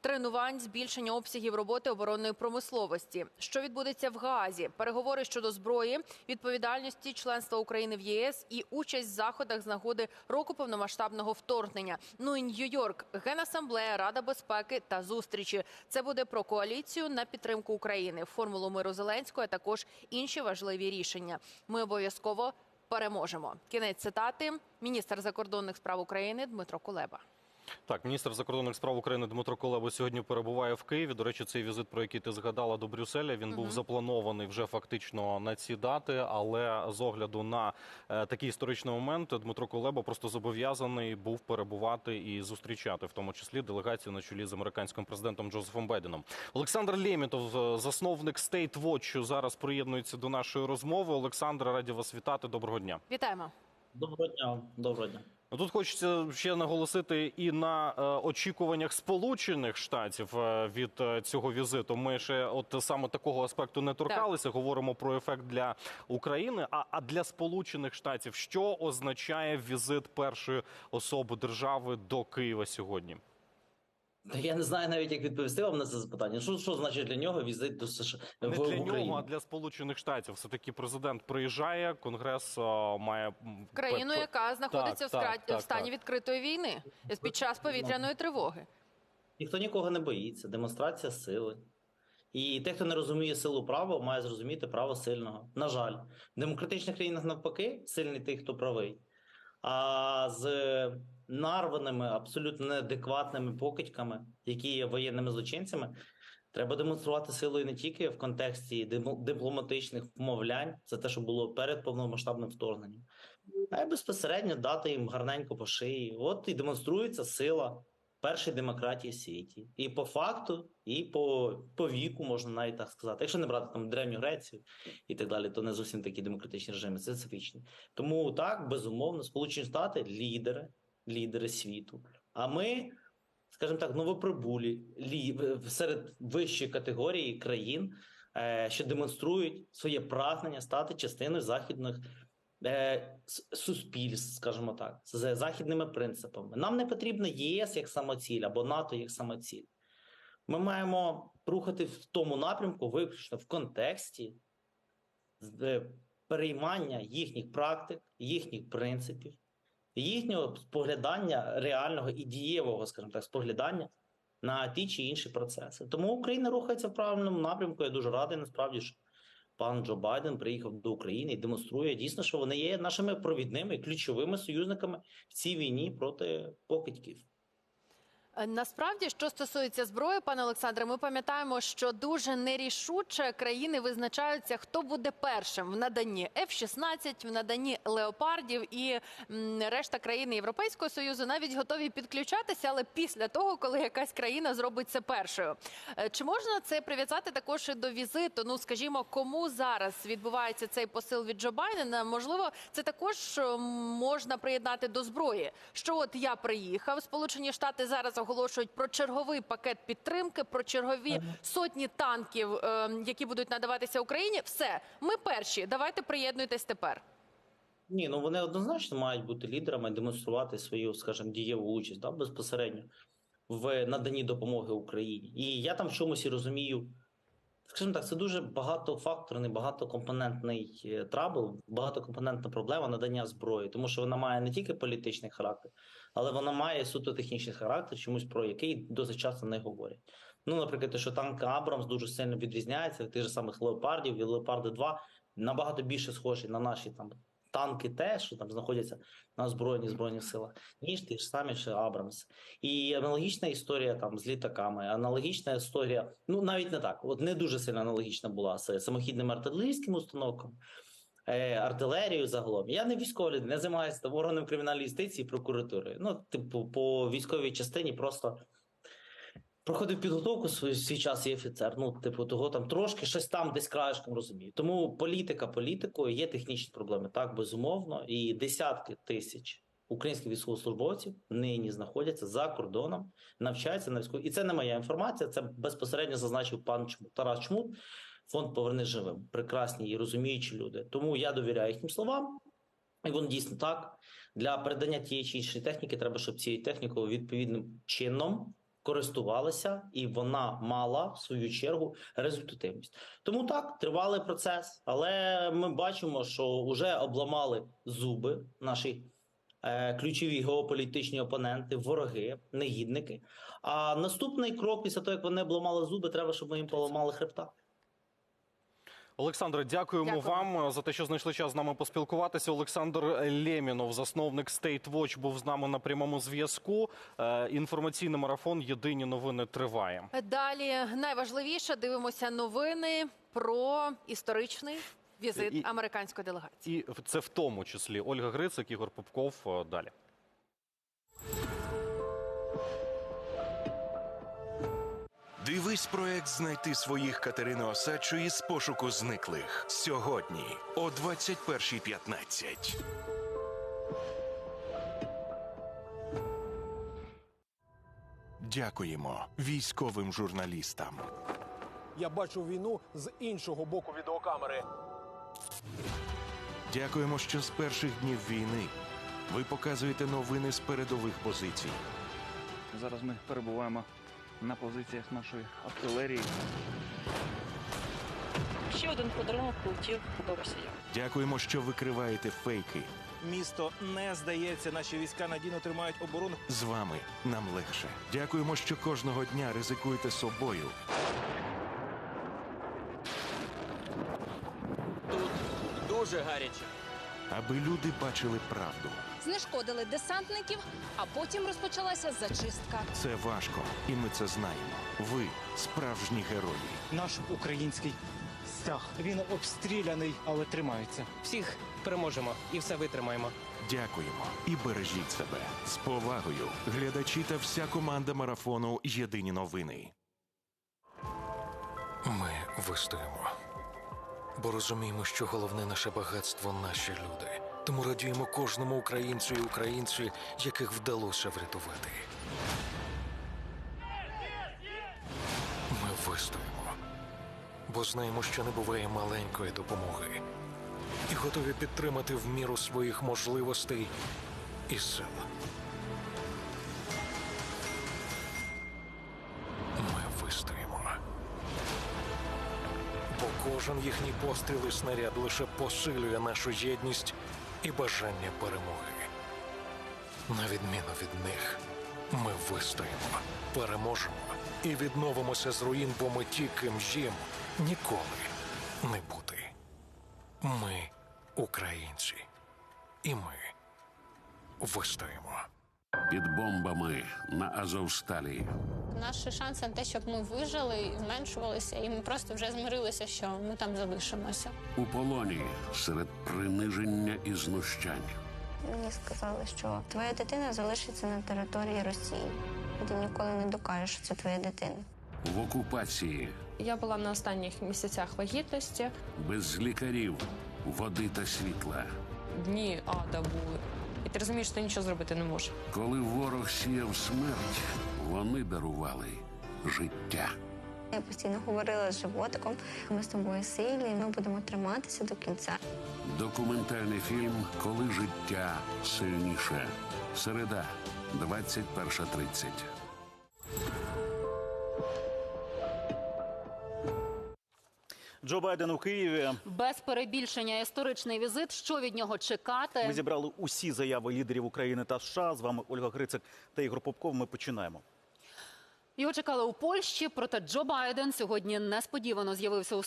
Тренувань збільшення обсягів роботи оборонної промисловості. Що відбудеться в Гаазі? Переговори щодо зброї, відповідальності членства України в ЄС і участь в заходах з нагоди року повномасштабного вторгнення. Ну і Нью-Йорк, генасамблея, Рада безпеки та зустрічі. Це буде про коаліцію на підтримку України, формулу миру Зеленського, а також інші важливі рішення. Ми обов'язково переможемо. Кінець цитати. Міністр закордонних справ України Дмитро Кулеба. Так, міністр закордонних справ України Дмитро Кулеба сьогодні перебуває в Києві. До речі, цей візит, про який ти згадала до Брюсселя, він був запланований вже фактично на ці дати. Але з огляду на е, такий історичний момент Дмитро Кулеба просто зобов'язаний був перебувати і зустрічати, в тому числі делегацію на чолі з американським президентом Джозефом Байденом. Олександр Лємітов, е, засновник State Watch, зараз приєднується до нашої розмови. Олександр, раді вас вітати. Доброго дня. Вітаємо. Доброго дня, доброго дня. Тут хочеться ще наголосити і на е, очікуваннях Сполучених Штатів е, від е, цього візиту. Ми ще от саме такого аспекту не торкалися. Говоримо про ефект для України. А, а для Сполучених Штатів що означає візит першої особи держави до Києва сьогодні? Та я не знаю навіть, як відповісти вам на це запитання. Що, що значить для нього візит до США Не в для Україну? нього, а для Сполучених Штатів. Все таки президент приїжджає. Конгрес е, має Країну, яка знаходиться так, в, скра- так, так, в стані так. відкритої війни під час повітряної тривоги. Ніхто нікого не боїться. Демонстрація сили. І те, хто не розуміє силу права, має зрозуміти право сильного. На жаль, в демократичних країнах навпаки сильний той, хто правий. А з нарваними, абсолютно неадекватними покидьками, які є воєнними злочинцями, треба демонструвати силою не тільки в контексті дипломатичних вмовлянь, це те, що було перед повномасштабним вторгненням, а й безпосередньо дати їм гарненько по шиї. От і демонструється сила першої демократії в світі. І по факту, і по, по віку, можна навіть так сказати. Якщо не брати там Древню Грецію і так далі, то не зовсім такі демократичні режими, це специфічні. Тому так, безумовно, Сполучені Штати лідери, лідери світу. А ми, скажімо так, новоприбулі серед вищої категорії країн, е, що демонструють своє прагнення стати частиною західних е, суспільств, скажімо так, з західними принципами. Нам не потрібно ЄС як самоціль або НАТО як самоціль. Ми маємо рухати в тому напрямку, виключно в контексті е, переймання їхніх практик, їхніх принципів, їхнього споглядання реального і дієвого, скажімо так, споглядання на ті чи інші процеси. Тому Україна рухається в правильному напрямку. Я дуже радий насправді, що пан Джо Байден приїхав до України і демонструє дійсно, що вони є нашими провідними ключовими союзниками в цій війні проти покидьків. Е, Насправді, що стосується зброї, пане Олександре, ми пам'ятаємо, що дуже нерішуче країни визначаються, хто буде першим в наданні F-16, в наданні леопардів, і решта країн Європейського союзу навіть готові підключатися, але після того, коли якась країна зробить це першою. Е, Чи можна це прив'язати також і до візиту? Ну, скажімо, кому зараз відбувається цей посил від Джо Байдена? Можливо, це також е, можна приєднати до зброї. Що от я приїхав, Сполучені Штати зараз оголошують про черговий пакет підтримки, про чергові сотні танків, е, які будуть надаватися Україні. Все, ми перші. Давайте приєднуйтесь тепер. Ні, ну вони однозначно мають бути лідерами, демонструвати свою, скажімо, дієву участь да, безпосередньо в наданні допомоги Україні. І я там в чомусь і розумію, скажімо так, це дуже багатофакторний, багатокомпонентний е, трабл, багатокомпонентна проблема надання зброї, тому що вона має не тільки політичний характер, але вона має суто технічний характер, чомусь про який досить часто не говорять. Ну, наприклад, те, що танк Абрамс дуже сильно відрізняється від тих же самих леопардів і леопарди 2 набагато більше схожі на наші там танки, те, що там знаходяться на озброєнні збройних силах, ніж ті ж самі ще Абрамс. І аналогічна історія там з літаками, аналогічна історія, ну навіть не так, от не дуже сильно аналогічна була з самохідними артилерійськими установками. Е, Артилерією загалом. Я не військовий, не займаюся органом кримінальної юстиції, прокуратурою. Ну, типу, по військовій частині просто проходив підготовку свій, свій час і офіцер. Ну, типу, того там трошки щось там десь краєшком розумію. Тому політика політикою є технічні проблеми, так безумовно, і десятки тисяч українських військовослужбовців нині знаходяться за кордоном, навчаються на військовій. І це не моя інформація. Це безпосередньо зазначив пан Чмут, Тарас Чмут. Фонд поверни живим. Прекрасні і розуміючі люди. Тому я довіряю їхнім словам. І воно дійсно так. Для передання тієї чи іншої техніки треба, щоб цією технікою відповідним чином користувалися, і вона мала в свою чергу результативність. Тому так тривалий процес, але ми бачимо, що вже обламали зуби наші е, ключові геополітичні опоненти, вороги, негідники. А наступний крок після того, як вони обламали зуби, треба, щоб ми їм поламали хребта. Олександре, дякуємо Дякую. вам за те, що знайшли час з нами поспілкуватися. Олександр Лємінов, засновник State Watch, був з нами на прямому зв'язку. Е, Інформаційний марафон Єдині новини триває. Далі найважливіше дивимося новини про історичний візит І- американської делегації. І це в тому числі Ольга Грицик, Ігор Попков. Е, Далі. Дивись проект знайти своїх Катерини Осадчої з пошуку зниклих сьогодні о 21.15. Дякуємо військовим журналістам. Я бачу війну з іншого боку відеокамери. Дякуємо, що з перших днів війни ви показуєте новини з передових позицій. Зараз ми перебуваємо на позиціях нашої артилерії. Ще один подарунок полетів до Росії. Дякуємо, що викриваєте фейки. Місто не здається. Наші війська надійно тримають оборону. З вами нам легше. Дякуємо, що кожного дня ризикуєте собою Тут дуже гаряче. аби люди бачили правду. Знешкодили десантників, а потім розпочалася зачистка. Це важко, і ми це знаємо. Ви справжні герої. наш український стяг. Він обстріляний, але тримається. Всіх переможемо і все витримаємо. Дякуємо і бережіть себе з повагою. Глядачі та вся команда марафону Єдині новини. Ми вистоїмо, бо розуміємо, що головне наше багатство наші люди. Тому радіємо кожному українцю і українці, яких вдалося врятувати. Ми вистоїмо, бо знаємо, що не буває маленької допомоги, і готові підтримати в міру своїх можливостей і сил. Ми вистоїмо. Бо кожен їхній постріл і снаряд лише посилює нашу єдність і бажання перемоги. На відміну від них, ми вистоїмо, переможемо і відновимося з руїн, бо ми ті, ким їм ніколи не бути. Ми українці, і ми вистоїмо. Під бомбами на Азовсталі. Наші шанси на те, щоб ми вижили, зменшувалися, і ми просто вже змирилися, що ми там залишимося. У полоні серед приниження і знущань. Мені сказали, що твоя дитина залишиться на території Росії. Ти ніколи не докажеш, що це твоя дитина. В окупації Я була на останніх місяцях вагітності. без лікарів, води та світла. Дні ада були. І ти розумієш, що ти нічого зробити не можеш. Коли ворог сіяв смерть, вони дарували життя. Я постійно говорила з животиком. Ми з тобою сильні, ми будемо триматися до кінця. Документальний фільм Коли життя сильніше. Середа, 21.30. Джо Байден у Києві. Без перебільшення історичний візит. Що від нього чекати? Ми зібрали усі заяви лідерів України та США. З вами Ольга Грицик та Ігор Попков. Ми починаємо. Його чекали у Польщі. Проте Джо Байден сьогодні несподівано з'явився у